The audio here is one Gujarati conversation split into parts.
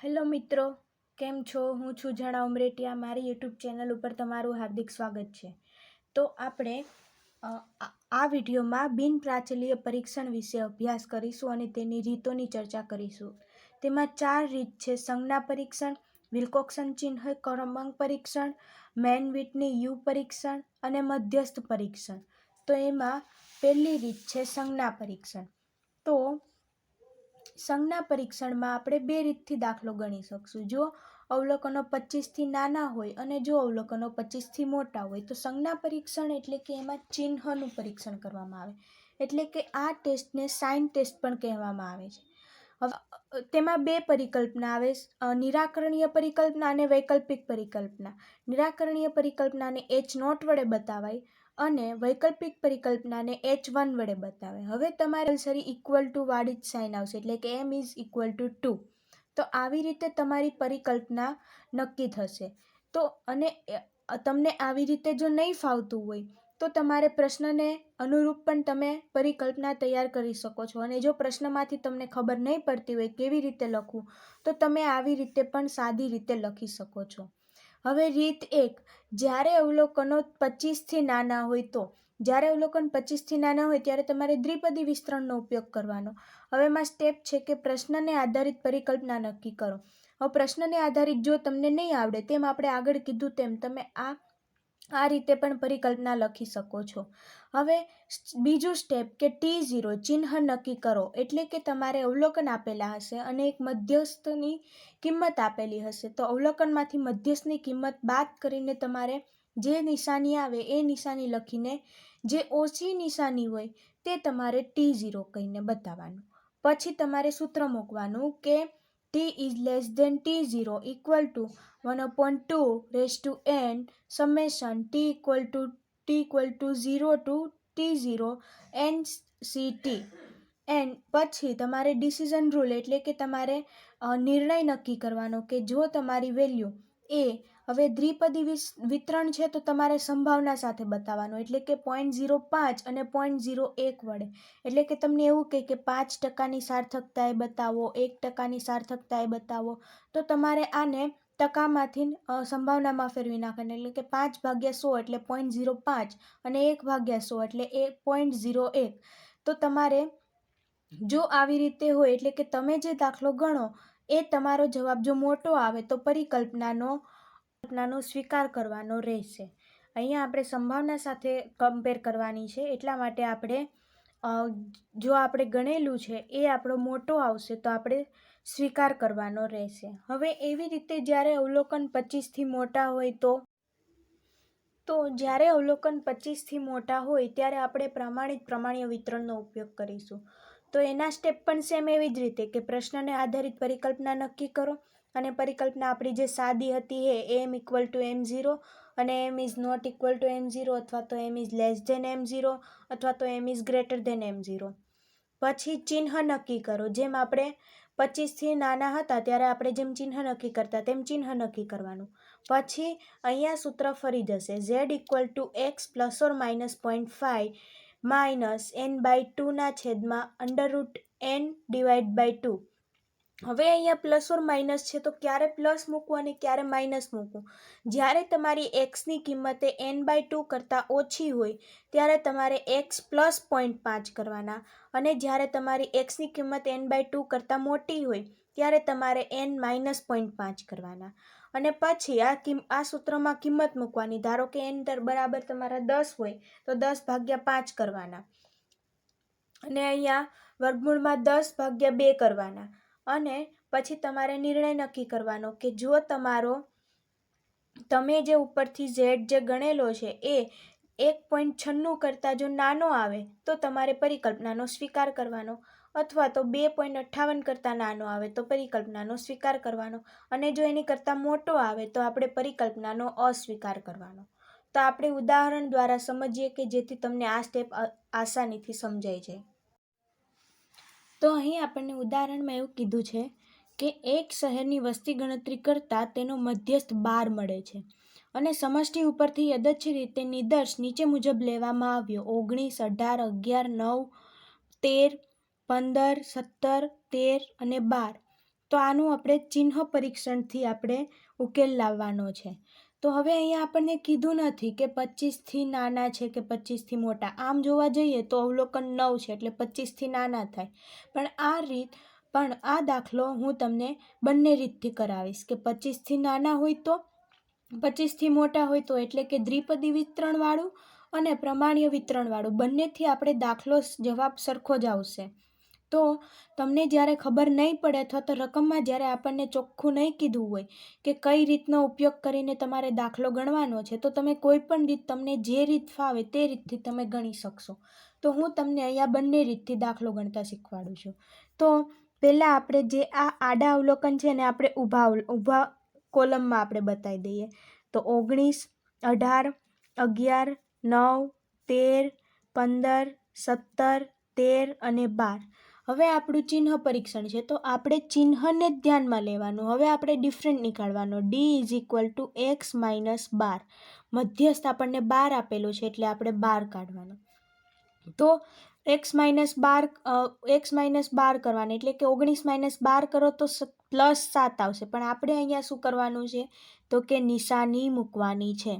હેલો મિત્રો, કેમ છો? હું છું જણા ઉમરેટિયા. મારી યુટ્યુબ ચેનલ ઉપર તમારું હાર્દિક સ્વાગત છે. તો આપણે આ વિડીયોમાં બિન પ્રાચલીય પરીક્ષણ વિશે અભ્યાસ કરીશું અને તેની રીતોની ચર્ચા કરીશું. તેમાં ચાર રીત છે. સંજ્ઞા પરીક્ષણ, વિલ્કોક્સન ચિહ્ન, ક્રમાંક પરીક્ષણ, મેન વિટની યુ પરીક્ષણ અને મધ્યસ્થ પરીક્ષણ. તો એમાં પહેલી રીત છે સંજ્ઞા પરીક્ષણ. તો સંજ્ઞા પરીક્ષણમાં આપણે બે રીતથી દાખલો ગણી શકશું. જો અવલોકનો પચીસથી નાના હોય અને જો અવલોકનો પચીસથી મોટા હોય, તો સંજ્ઞા પરીક્ષણ એટલે કે એમાં ચિહ્નનું પરીક્ષણ કરવામાં આવે. એટલે કે આ ટેસ્ટને સાઇન ટેસ્ટ પણ કહેવામાં આવે છે. તેમાં બે પરિકલ્પના આવે નિરાકરણીય પરિકલ્પના અને વૈકલ્પિક પરિકલ્પના. નિરાકરણીય પરિકલ્પનાને એચ નોટ વડે બતાવાય. અને વૈકલ્પિક પરિકલ્પનાને એચ વન વડે બતાવે. હવે તમારે સરી ઇક્વલ ટુ વાળી જ સાઇન આવશે, એટલે કે M is equal to two તો આવી રીતે તમારી પરિકલ્પના નક્કી થશે. તો અને તમને આવી રીતે જો નહીં ફાવતું હોય, તો તમારે પ્રશ્નને અનુરૂપ પણ તમે પરિકલ્પના તૈયાર કરી શકો છો. અને જો પ્રશ્નમાંથી તમને ખબર નહીં પડતી હોય કેવી રીતે લખવું, તો તમે આવી રીતે પણ સાદી રીતે લખી શકો છો. હવે રીત એક. જ્યારે અવલોકનો પચીસથી નાના હોય તો. જ્યારે અવલોકન પચીસથી નાના હોય ત્યારે તમારે દ્વિપદી વિસ્તરણનો ઉપયોગ કરવાનો. હવે એમાં સ્ટેપ છે કે પ્રશ્નને આધારિત પરિકલ્પના નક્કી કરો. હવે પ્રશ્નને આધારિત જો તમને નહીં આવડે તેમ આપણે આગળ કીધું તેમ તમે આ આ રીતે પણ પરિકલ્પના લખી શકો છો. હવે બીજું સ્ટેપ કે ટી ઝીરો ચિહ્ન નક્કી કરો, એટલે કે તમારે અવલોકન આપેલા હશે અને એક મધ્યસ્થની કિંમત આપેલી હશે. તો અવલોકનમાંથી મધ્યસ્થની કિંમત બાદ કરીને તમારે જે નિશાની આવે એ નિશાની લખીને જે ઓછી નિશાની હોય તે તમારે ટી ઝીરો કહીને બતાવવાનું. પછી તમારે સૂત્ર મૂકવાનું કે T is less than T zero equal to one upon two raise to N summation T equal to T equal to zero to T zero N C T and પછી તમારે ડિસિઝન રૂલ એટલે કે તમારે નિર્ણય નક્કી કરવાનો કે જો તમારી વેલ્યુ એ હવે દ્વિપદી વિતરણ છે તો તમારે સંભાવના સાથે બતાવવાનું. એટલે કે પોઈન્ટ ઝીરો પાંચ અને પોઈન્ટ ઝીરો એક વડે. એટલે કે તમને એવું કહે કે પાંચ ટકાની સાર્થકતાએ બતાવો, એક ટકાની સાર્થકતાએ બતાવો, તો તમારે આને ટકામાંથી સંભાવનામાં ફેરવી નાખવાનું. એટલે કે પાંચ ભાગ્યા સો એટલે પોઈન્ટ ઝીરો પાંચ અને એક ભાગ્યા સો એટલે એક પોઈન્ટ ઝીરો એક. તો તમારે જો આવી રીતે હોય, એટલે કે તમે જે દાખલો ગણો, એ તમારો જવાબ જો મોટો આવે તો પરિકલ્પનાનો કલ્પનાનો સ્વીકાર કરવાનો રહેશે. અહીંયા આપણે સંભાવના સાથે કમ્પેર કરવાની છે. એટલા માટે આપણે જો આપણે ગણેલું છે, એ આપણો મોટો આવશે, તો આપણે સ્વીકાર કરવાનો રહેશે. હવે એવી રીતે જ્યારે અવલોકન પચીસથી મોટા હોય તો તો જ્યારે અવલોકન પચીસથી મોટા હોય ત્યારે આપણે પ્રમાણિત પ્રમાણીય વિતરણનો ઉપયોગ કરીશું. તો એના સ્ટેપ પણ સેમ એવી જ રીતે કે પ્રશ્નને આધારિત પરિકલ્પના નક્કી કરો. અને પરિકલ્પના આપણી જે સાદી હતી એ M equal to M zero અને M is not equal to M zero અથવા તો M is less than M zero અથવા તો M is greater than M zero પછી ચિહ્ન નક્કી કરો. જેમ આપણે પચીસથી નાના હતા ત્યારે આપણે જેમ ચિહ્ન નક્કી કરતા તેમ ચિહ્ન નક્કી કરવાનું. પછી અહીંયા સૂત્ર ફરી જશે. Z equal to X plus or minus point five minus N by ટુના છેદમાં under root N divide by two હવે અહીંયા પ્લસ ઓર માઇનસ છે, તો ક્યારે પ્લસ મૂકવું અને ક્યારે માઇનસ મૂકવું? જ્યારે તમારી એક્સની કિંમતે એન બાય ટુ કરતાં ઓછી હોય, ત્યારે તમારે એક્સ પ્લસ પોઈન્ટ પાંચ કરવાના. અને જ્યારે તમારી એક્સની કિંમત એન બાય ટુ કરતાં મોટી હોય, ત્યારે તમારે એન માઇનસ પોઈન્ટ પાંચ કરવાના. અને પછી આ કિમ, આ સૂત્રમાં કિંમત મૂકવાની. ધારો કે એન બરાબર તમારા દસ હોય, તો દસ ભાગ્યા પાંચ કરવાના. અને અહીંયા વર્ગમૂળમાં દસ ભાગ્યા બે કરવાના. અને પછી તમારે નિર્ણય નક્કી કરવાનો કે જો તમારો, તમે જે ઉપરથી ઝેડ જે ગણેલો છે એ એક પોઈન્ટ છન્નું કરતાં જો નાનો આવે, તો તમારે પરિકલ્પનાનો સ્વીકાર કરવાનો. અથવા તો બે પોઈન્ટ અઠ્ઠાવન કરતાં નાનો આવે, તો પરિકલ્પનાનો સ્વીકાર કરવાનો. અને જો એની કરતાં મોટો આવે, તો આપણે પરિકલ્પનાનો અસ્વીકાર કરવાનો. તો આપણે ઉદાહરણ દ્વારા સમજીએ કે જેથી તમને આ સ્ટેપ આસાનીથી સમજાઈ જાય. તો અહીં આપણને ઉદાહરણમાં એવું કીધું છે કે એક શહેરની વસ્તી ગણતરી કરતાં તેનો મધ્યસ્થ બાર મળે છે. અને સમષ્ટિ ઉપરથી યદચ્છ રીતે નિદર્શ નીચે મુજબ લેવામાં આવ્યો. ઓગણીસ, અઢાર, અગિયાર, નવ, તેર, પંદર, સત્તર, તેર અને બાર. તો આનું આપણે ચિહ્ન પરીક્ષણથી આપણે ઉકેલ લાવવાનો છે. તો હવે અહીંયા આપણને કીધું નથી કે પચીસથી નાના છે કે પચીસથી મોટા. આમ જોવા જઈએ તો અવલોકન નવ છે એટલે પચીસથી નાના થાય. પણ આ રીત, પણ આ દાખલો હું તમને બંને રીતથી કરાવીશ. કે પચીસથી નાના હોય તો પચીસથી મોટા હોય તો એટલે કે દ્વિપદી વિતરણવાળું અને પ્રમાણ્ય વિતરણવાળું બંનેથી આપણે દાખલો જવાબ સરખો જ આવશે. તો તમને જ્યારે ખબર નહીં પડે અથવા તો રકમમાં જ્યારે આપણને ચોખ્ખું નહીં કીધું હોય કે કઈ રીતનો ઉપયોગ કરીને તમારે દાખલો ગણવાનો છે, તો તમે કોઈ પણ રીત તમને જે રીત ફાવે તે રીતથી તમે ગણી શકશો. તો હું તમને અહીંયા બંને રીતથી દાખલો ગણતા શીખવાડું છું. તો પહેલાં આપણે જે આ આડા અવલોકન છે ને આપણે ઊભા ઊભા કોલમમાં આપણે બતાવી દઈએ. તો ઓગણીસ, અઢાર, અગિયાર, નવ, તેર, પંદર, સત્તર, તેર અને બાર. હવે આપણું ચિહ્ન પરીક્ષણ છે, તો આપણે ચિહ્નને જ ધ્યાનમાં લેવાનું. હવે આપણે different નીકાળવાનો. D is equal to X minus bar મધ્યસ્થ આપણને બાર આપેલું છે, એટલે આપણે બાર કાઢવાનો. તો X minus bar X minus bar કરવાની, એટલે કે ઓગણીસ માઇનસ બાર કરો તો પ્લસ સાત આવશે. પણ આપણે અહીંયા શું કરવાનું છે? તો કે નિશાની મૂકવાની છે.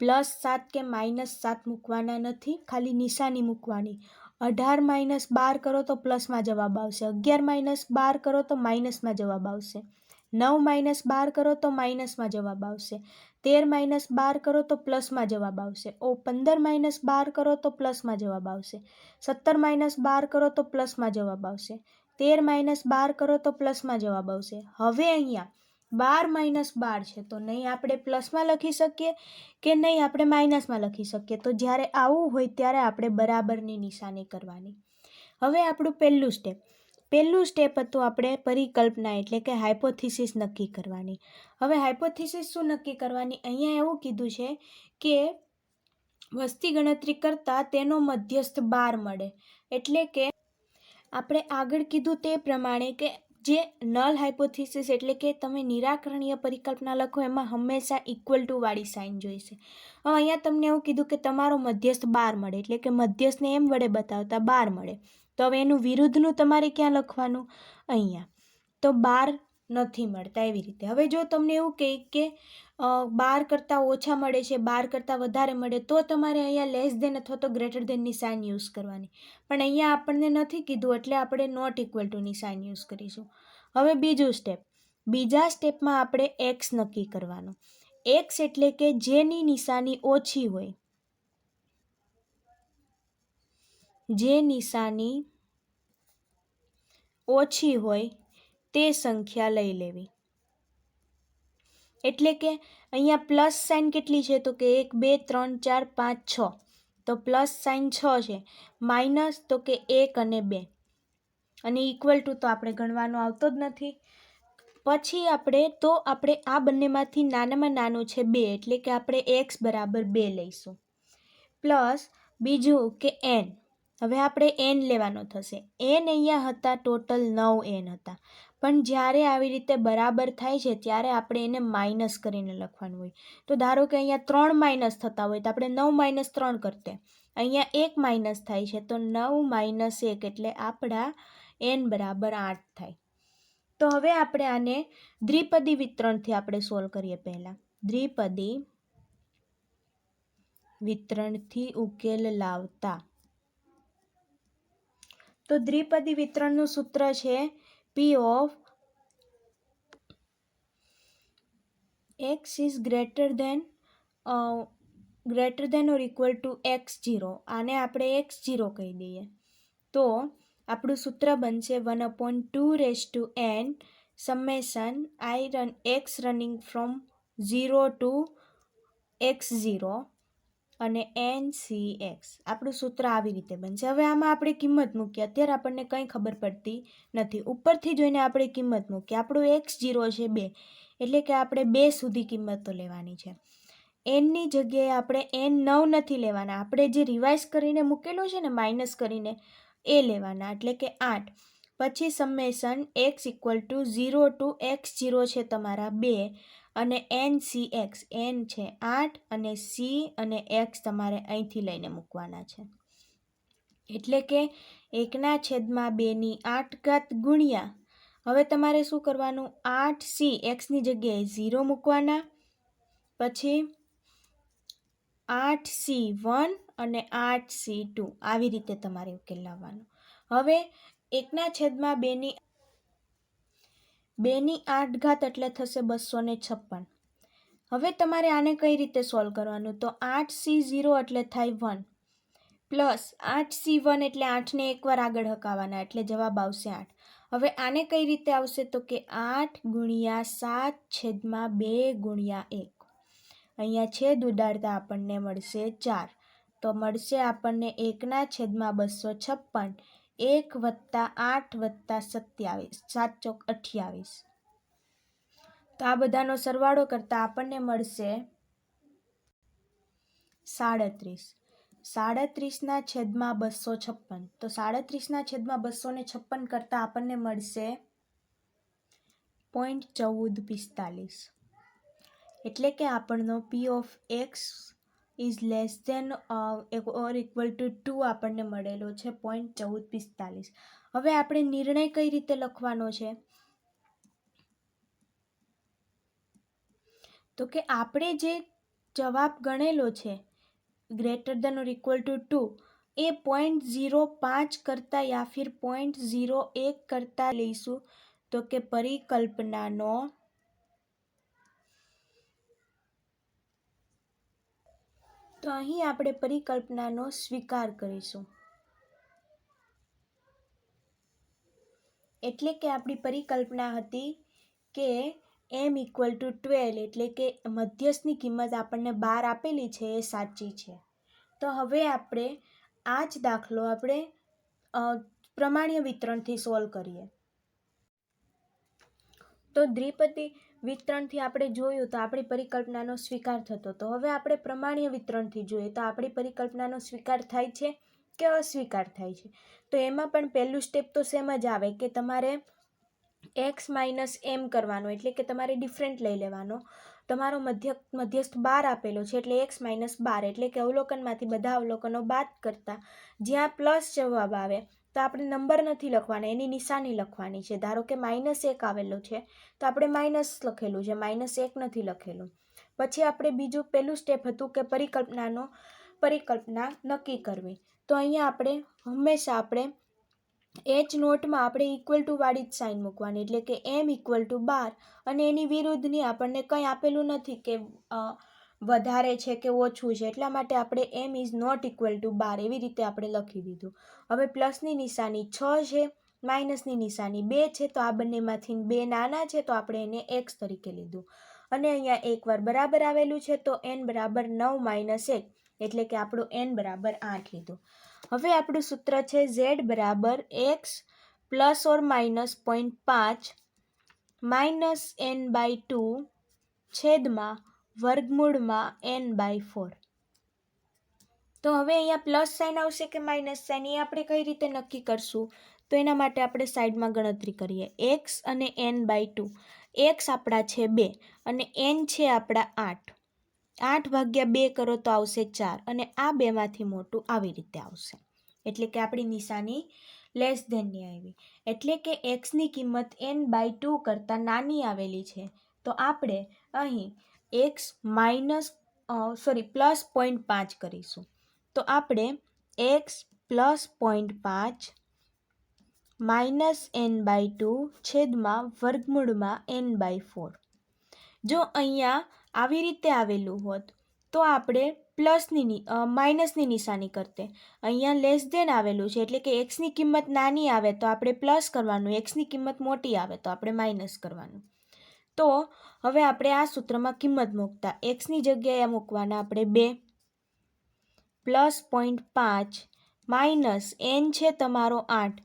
પ્લસ સાત કે માઇનસ સાત મૂકવાના નથી, ખાલી નિશાની મૂકવાની. અઢાર માઇનસ બાર કરો તો પ્લસમાં જવાબ આવશે. અગિયાર માઇનસ બાર કરો તો માઇનસમાં જવાબ આવશે. નવ માઇનસ બાર કરો તો માઇનસમાં જવાબ આવશે. તેર માઇનસ બાર કરો તો પ્લસમાં જવાબ આવશે. ઓ, પંદર માઇનસ બાર કરો તો પ્લસમાં જવાબ આવશે. સત્તર માઇનસ બાર કરો તો પ્લસમાં જવાબ આવશે. તેર માઇનસ બાર કરો તો પ્લસમાં જવાબ આવશે. હવે અહીંયા બાર માઇનસ બાર છે. તો નહીં આપણે પ્લસમાં લખી શકીએ કે નહીં આપણે માઇનસમાં લખી શકીએ? તો જ્યારે આવું હોય ત્યારે આપણે બરાબરની નિશાની કરવાની. હવે આપણું પહેલું સ્ટેપ પહેલું સ્ટેપ હતું આપણે પરિકલ્પના એટલે કે હાઇપોથિસિસ નક્કી કરવાની. હવે હાઇપોથિસિસ શું નક્કી કરવાની? અહીંયા એવું કીધું છે કે વસ્તી ગણતરી કરતાં તેનો મધ્યસ્થ બાર મળે. એટલે કે આપણે આગળ કીધું તે પ્રમાણે કે જે નલ હાઇપોથિસિસ એટલે કે તમે નિરાકરણીય પરિકલ્પના લખો, એમાં હંમેશા ઇક્વલ ટુ વાળી સાઇન જોઈશે. હવે અહીંયા તમને એવું કીધું કે તમારો મધ્યસ્થ બાર મળે, એટલે કે મધ્યસ્થને એમ વડે બતાવતા બાર મળે. તો હવે એનું વિરુદ્ધનું તમારે ક્યાં લખવાનું? અહીંયા. તો બાર નથી મળતા એવી રીતે. હવે જો તમને એવું કહે કે બાર કરતાં ઓછા મળે છે, બાર કરતાં વધારે મળે, તો તમારે અહીંયા લેસ દેન અથવા તો ગ્રેટર દેનની સાઇન યુઝ કરવાની. પણ અહીંયા આપણને નથી કીધું, એટલે આપણે નોટ ઇક્વલ ટુની સાઇન યુઝ કરીશું. હવે બીજું સ્ટેપ બીજા સ્ટેપમાં આપણે એક્સ નક્કી કરવાનું. એક્સ એટલે કે જેની નિશાની ઓછી હોય. જે નિશાની ઓછી હોય તે સંખ્યા લઈ લેવી. એટલે કે અહીંયા પ્લસ સાઇન કેટલી છે? તો કે એક, બે, ત્રણ, ચાર, પાંચ, છ. તો પ્લસ સાઇન છ છે. માઇનસ તો કે એક અને બે. અને ઇક્વલ ટુ તો આપણે ગણવાનો આવતો જ નથી. પછી આપણે, તો આપણે આ બંનેમાંથી નાનામાં નાનું છે બે, એટલે કે આપણે એક્સ બરાબર બે લઈશું. પ્લસ બીજું કે એન હવે આપણે એન લેવાનો થશે. એન અહીંયા હતા ટોટલ નવ એન હતા. પણ જ્યારે આવી રીતે બરાબર થાય છે, ત્યારે આપણે એને માઇનસ કરીને લખવાનું હોય. તો ધારો કે અહીંયા ત્રણ માઇનસ થતા હોય, તો આપણે નવ માઇનસ ત્રણ કરતે. અહીંયા એક માઇનસ થાય છે, તો નવ માઇનસ એક એટલે આપણા એન બરાબર આઠ થાય. તો હવે આપણે આને દ્વિપદી વિતરણથી આપણે સોલ્વ કરીએ પહેલાં. દ્વિપદી વિતરણથી ઉકેલ લાવતા. તો દ્વિપદી વિતરણનું સૂત્ર છે P of X is greater than greater than or equal to X zero આને આપણે એક્સ જીરો કહી દઈએ. તો આપણું સૂત્ર બનશે one upon two raise to N summation I run, X running from zero to X zero. અને એન સી એક્સ આપણું સૂત્ર આવી રીતે બનશે. હવે આમાં આપણે કિંમત મૂકીએ. અત્યારે આપણને કંઈ ખબર પડતી નથી. ઉપરથી જોઈને આપણે કિંમત મૂકીએ. આપણું એક્સ જીરો છે બે. એટલે કે આપણે બે સુધી કિંમતો લેવાની છે. એનની જગ્યાએ આપણે એન નવ નથી લેવાના. આપણે જે રિવાઇઝ કરીને મૂકેલો છે ને માઇનસ કરીને, એ લેવાના. એટલે કે આઠ. પછી summation X equal to zero to X zero છે તમારા બે. અને એન સી એક્સ એન છે આઠ અને સી અને એક્સ તમારે અહીંથી લઈને મૂકવાના છે. એટલે કે એકના છેદમાં બેની આઠ ઘાત ગુણ્યા. હવે તમારે શું કરવાનું? આઠ સી એક્સની જગ્યાએ ઝીરો મૂકવાના. પછી આઠ સી વન અને આઠ સી ટુ આવી રીતે તમારે ઉકેલ લાવવાનો. હવે એકના છેદમાં બેની બેની આઠ ઘાત એટલે થશે બસો ને છપ્પન. હવે તમારે આને કઈ રીતે સોલ્વ કરવાનું? તો આઠ સી ઝીરો એટલે થાય વન. પ્લસ આઠ સી વન એટલે આઠને એકવાર આગળ હકાવવાના એટલે જવાબ આવશે આઠ. હવે આને કઈ રીતે આવશે? તો કે આઠ ગુણ્યા સાત છેદમાં બે ગુણ્યા એક. અહીંયા છેદ ઉડાડતા આપણને મળશે ચાર. તો મળશે આપણને એકના છેદમાં બસો છપ્પન. એક વત્તા આઠ વત્તા સત્યાવીસ, સાત ચોક અઠ્યાવીસ. તો આ બધાનો સરવાળો કરતાં આપણને મળશે સાડત્રીસ. સાડત્રીસના છેદમાં બસો છપ્પન. તો સાડત્રીસના છેદમાં બસો ને છપ્પન કરતાં આપણને મળશે પોઈન્ટ ચૌદ પિસ્તાલીસ. એટલે કે આપણનો P of X is less than or equal to two આપણને મળેલો છે પોઈન્ટ ચૌદ પિસ્તાલીસ. હવે આપણે નિર્ણય કઈ રીતે લખવાનો છે? તો કે આપણે જે જવાબ ગણેલો છે greater than or equal to two A point zero પાંચ કરતાં યા ફિર પોઈન્ટ ઝીરો એક કરતાં લઈશું. તો કે પરિકલ્પનાનો તો અહીં આપણે પરિકલ્પનાનો સ્વીકાર કરીશું. એટલે કે આપણી પરિકલ્પના હતી કે એમ ઇક્વલ ટુ ટ્વેલ્વ એટલે કે મધ્યસ્થની કિંમત આપણને બાર આપેલી છે એ સાચી છે. તો હવે આપણે આ જ દાખલો આપણે પ્રમાણ્ય વિતરણથી સોલ્વ કરીએ. તો દ્વિપદી વિતરણથી આપણે જોયું તો આપણી પરિકલ્પનાનો સ્વીકાર થતો. તો હવે આપણે પ્રમાણીય વિતરણથી જોઈએ તો આપણી પરિકલ્પનાનો સ્વીકાર થાય છે કે અસ્વીકાર થાય છે? તો એમાં પણ પહેલું સ્ટેપ તો સેમ જ આવે કે તમારે એક્સ માઇનસ એમ કરવાનો, એટલે કે તમારે ડિફરન્ટ લઈ લેવાનો. તમારો મધ્ય, મધ્યસ્થ બાર આપેલો છે એટલે એક્સ માઇનસ બાર, એટલે કે અવલોકનમાંથી બધા અવલોકનો બાદ કરતાં. જ્યાં પ્લસ જવાબ આવે તો આપણે નંબર નથી લખવાના, એની નિશાની લખવાની છે. ધારો કે માઇનસ એક આવેલો છે, તો આપણે માઇનસ લખેલું છે માઇનસ એક નથી લખેલું. પછી આપણે બીજું પહેલું સ્ટેપ હતું કે પરિકલ્પનાનો, પરિકલ્પના નક્કી કરવી. તો અહીંયા આપણે હંમેશા આપણે એચ નોટમાં આપણે ઇક્વલ ટુ વાળી જ સાઇન મૂકવાની, એટલે કે એમ ઇક્વલ ટુ બાર, અને એની વિરુદ્ધની આપણને કંઈ આપેલું નથી કે વધારે છે કે ઓછું છે, એટલા માટે આપણે M is not equal to બાર એવી રીતે આપણે લખી દીધું. હવે પ્લસની નિશાની છ છે માઇનસની નિશાની બે છે, તો આ બંનેમાંથી બે નાના છે, તો આપણે એને એક્સ તરીકે લીધું. અને અહીંયા એકવાર બરાબર આવેલું છે, તો એન બરાબર નવ માઇનસ એક, એટલે કે આપણું એન બરાબર આઠ લીધું. હવે આપણું સૂત્ર છે ઝેડ બરાબર X plus or minus point પાંચ માઇનસ એન બાય ટુ છેદમાં વર્ગમૂળમાં એન બાય ફોર તો હવે અહીંયા પ્લસ સાઇન આવશે કે માઇનસ સાઇન એ આપણે કઈ રીતે નક્કી કરશું? તો એના માટે આપણે સાઈડમાં ગણતરી કરીએ. એક્સ અને એન બાય ટુ એક્સ આપણા છે બે અને એન છે આપણા આઠ. આઠ ભાગ્યા બે કરો તો આવશે ચાર અને આ બેમાંથી મોટું આવી રીતે આવશે. એટલે કે આપણી નિશાની લેસ ધેનની આવી. એટલે કે એક્સની કિંમત એન બાય ટુ કરતાં નાની આવેલી છે. તો આપણે અહીં X minus sorry, plus point પાંચ કરીશું. તો આપણે એક્સ પ્લસ પોઈન્ટ પાંચ માઇનસ એન બાય ટુ છેદમાં વર્ગમૂળમાં એન બાય ફોર. જો અહીંયા આવી રીતે આવેલું હોત, તો આપણે પ્લસની માઇનસની નિશાની કરતે. અહીંયા લેસ દેન આવેલું છે, એટલે કે એક્સની કિંમત નાની આવે તો આપણે પ્લસ કરવાનું, એક્સની કિંમત મોટી આવે તો આપણે માઇનસ કરવાનું. તો હવે આપણે આ સૂત્રમાં કિંમત મૂકતા. એક્સની જગ્યાએ મૂકવાના આપણે બે પ્લસ પોઈન્ટ પાંચ માઇનસ એન છે તમારો આઠ.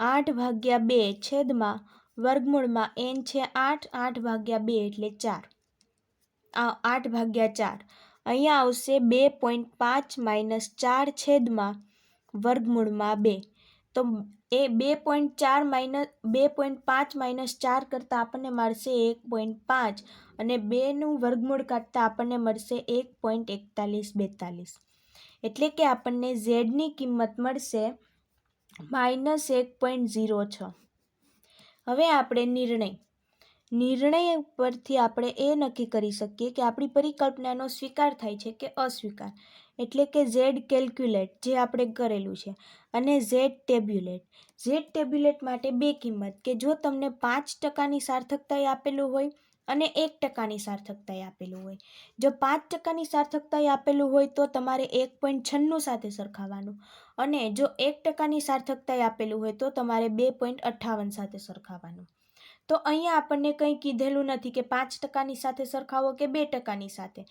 આઠ ભાગ્યા બે છેદમાં વર્ગમૂળમાં એન છે આઠ આઠ ભાગ્યા બે એટલે ચાર. આ આઠ ભાગ્યા ચાર. અહીંયા આવશે બે પોઈન્ટ પાંચ માઇનસ ચાર છેદમાં વર્ગમૂળમાં બે. તો એ બે પોઈન્ટ ચાર માઇનસ, બે પોઈન્ટ પાંચ માઇનસ ચાર કરતાં આપણને મળશે એક પોઈન્ટ પાંચ અને બેનું વર્ગમૂળ કાઢતાં આપણને મળશે એક પોઈન્ટ એકતાલીસ બેતાલીસ. એટલે કે આપણને ઝેડની કિંમત મળશે માઇનસ એક પોઈન્ટ ઝીરો છ. હવે આપણે નિર્ણય. નિર્ણય પરથી આપણે એ નક્કી કરી શકીએ કે આપણી પરિકલ્પનાનો સ્વીકાર થાય છે કે અસ્વીકાર. એટલે કે ઝેડ કેલ્ક્યુલેટ જે આપણે કરેલું છે અને ઝેડ ટેબ્યુલેટ ઝેડ ટેબ્યુલેટ માટે બે કિંમત કે જો તમને પાંચ ટકાની સાર્થકતાએ આપેલું હોય અને એક ટકાની સાર્થકતાએ આપેલું હોય. જો પાંચ ટકાની સાર્થકતાએ આપેલું હોય તો તમારે એક પોઈન્ટ છન્નું સાથે સરખાવવાનું. અને જો એક ટકાની સાર્થકતાએ આપેલું હોય તો તમારે બે પોઈન્ટ અઠ્ઠાવન સાથે સરખાવવાનું. તો અહીંયા આપણને કંઈ કીધેલું નથી કે પાંચ ટકાની સાથે સરખાવો કે બે ટકાની સાથે.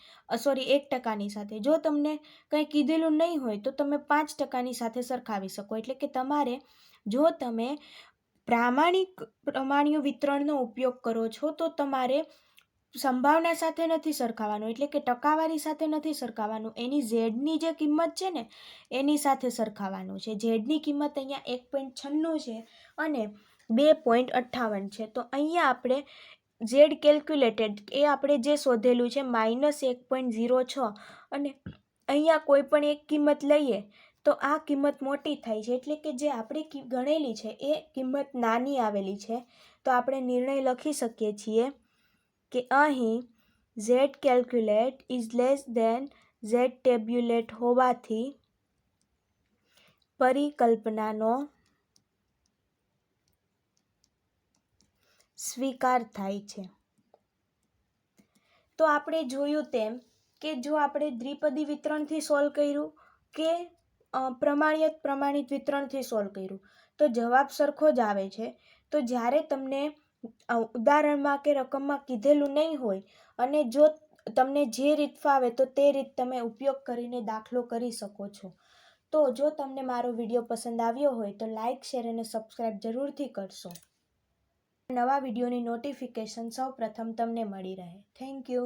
સોરી, એક ટકાની સાથે. જો તમને કંઈ કીધેલું નહીં હોય તો તમે પાંચ ટકાની સાથે સરખાવી શકો. એટલે કે તમારે જો તમે પ્રામાણિક પ્રમાણીય વિતરણનો ઉપયોગ કરો છો, તો તમારે સંભાવના સાથે નથી સરખાવાનું, એટલે કે ટકાવારી સાથે નથી સરખાવાનું. એની ઝેડની જે કિંમત છે ને, એની સાથે સરખાવવાનું છે. ઝેડની કિંમત અહીંયા એક પોઈન્ટ છન્નું છે અને બે પોઈન્ટ અઠ્ઠાવન છે. તો અહીંયા આપણે ઝેડ કેલ્ક્યુલેટેડ, એ આપણે જે શોધેલું છે માઇનસ એક પોઈન્ટ ઝીરો છ. અને અહીંયા કોઈ પણ એક કિંમત લઈએ તો આ કિંમત મોટી થાય છે. એટલે કે જે આપણે ગણેલી છે, એ કિંમત નાની આવેલી છે. તો આપણે નિર્ણય લખી શકીએ છીએ કે અહીં Z calculate is less than Z tabulate હોવાથી પરિકલ્પનાનો સ્વીકાર થાય છે. તો આપણે જોયું તેમ કે જો આપણે દ્વિપદી વિતરણથી સોલ્વ કર્યું કે પ્રમાણિત પ્રમાણિત વિતરણથી સોલ્વ કર્યું. તો જવાબ સરખો જ આવે છે. તો જ્યારે તમને ઉદાહરણમાં કે રકમમાં કીધેલું નહીં હોય અને જો તમને જે રીત ફાવે તો તે રીત તમે ઉપયોગ કરીને દાખલો કરી શકો છો. તો જો તમને મારો વીડિયો પસંદ આવ્યો હોય તો લાઇક શેર અને સબસ્ક્રાઈબ જરૂરથી કરશો. નવા વિડીયોની નોટિફિકેશન સૌ પ્રથમ તમને મળી રહે. Thank you